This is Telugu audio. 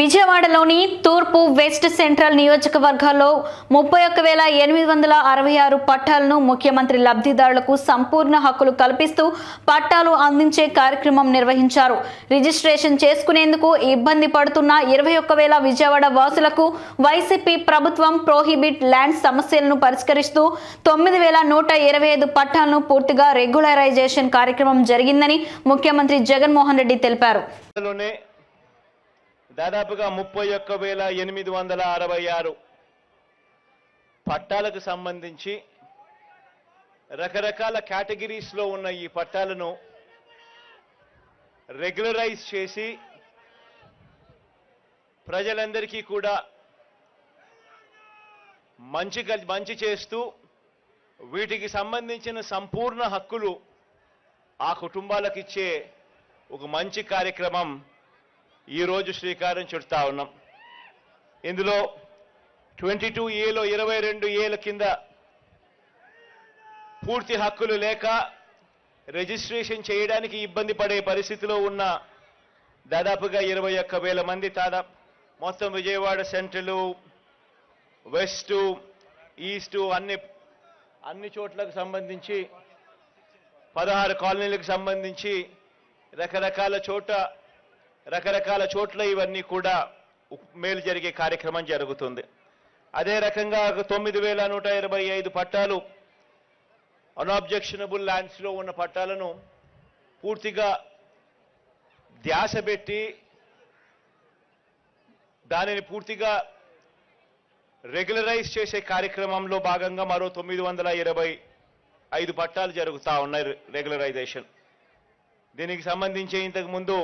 విజయవాడలోని తూర్పు వెస్ట్ సెంట్రల్ నియోజకవర్గాల్లో ముప్పై ఒక్క వేల ఎనిమిది వందల అరవై ఆరు పట్టాలను ముఖ్యమంత్రి లబ్ధిదారులకు సంపూర్ణ హక్కులు కల్పిస్తూ పట్టాలు అందించే కార్యక్రమం నిర్వహించారు. రిజిస్ట్రేషన్ చేసుకునేందుకు ఇబ్బంది పడుతున్న ఇరవై ఒక్క వేల విజయవాడ వాసులకు వైసీపీ ప్రభుత్వం ప్రోహిబిట్ ల్యాండ్ సమస్యలను పరిష్కరిస్తూ తొమ్మిది వేల నూట ఇరవై ఐదు పట్టాలను పూర్తిగా రెగ్యులరైజేషన్ కార్యక్రమం జరిగిందని ముఖ్యమంత్రి జగన్మోహన్ రెడ్డి తెలిపారు. దాదాపుగా ముప్పై ఒక్క వేల ఎనిమిది వందల అరవై ఆరు పట్టాలకు సంబంధించి రకరకాల కేటగిరీస్లో ఉన్న ఈ పట్టాలను రెగ్యులరైజ్ చేసి ప్రజలందరికీ కూడా మంచి మంచి చేస్తూ వీటికి సంబంధించిన సంపూర్ణ హక్కులు ఆ కుటుంబాలకు ఇచ్చే ఒక మంచి కార్యక్రమం ఈరోజు శ్రీకారం చుడతా ఉన్నాం. ఇందులో ట్వంటీ టూ ఏలో ఇరవై రెండు ఏల కింద పూర్తి హక్కులు లేక రిజిస్ట్రేషన్ చేయడానికి ఇబ్బంది పడే పరిస్థితిలో ఉన్న దాదాపుగా ఇరవై ఒక్క వేల మంది దాదాపు మొత్తం విజయవాడ సెంట్రలు వెస్ట్ ఈస్ట్ అన్ని అన్ని చోట్లకు సంబంధించి పదహారు కాలనీలకు సంబంధించి రకరకాల చోట రకరకాల చోట్ల ఇవన్నీ కూడా మేలు జరిగే కార్యక్రమం జరుగుతుంది. అదే రకంగా ఒక తొమ్మిది వేల నూట ఇరవై ఐదు పట్టాలు అన్ఆబ్జెక్షనబుల్ ల్యాండ్స్లో ఉన్న పట్టాలను పూర్తిగా ధ్యాస పెట్టి దానిని పూర్తిగా రెగ్యులరైజ్ చేసే కార్యక్రమంలో భాగంగా మరో తొమ్మిది వందల ఇరవై ఐదు పట్టాలు జరుగుతూ ఉన్నాయి రెగ్యులరైజేషన్. దీనికి సంబంధించి ఇంతకుముందు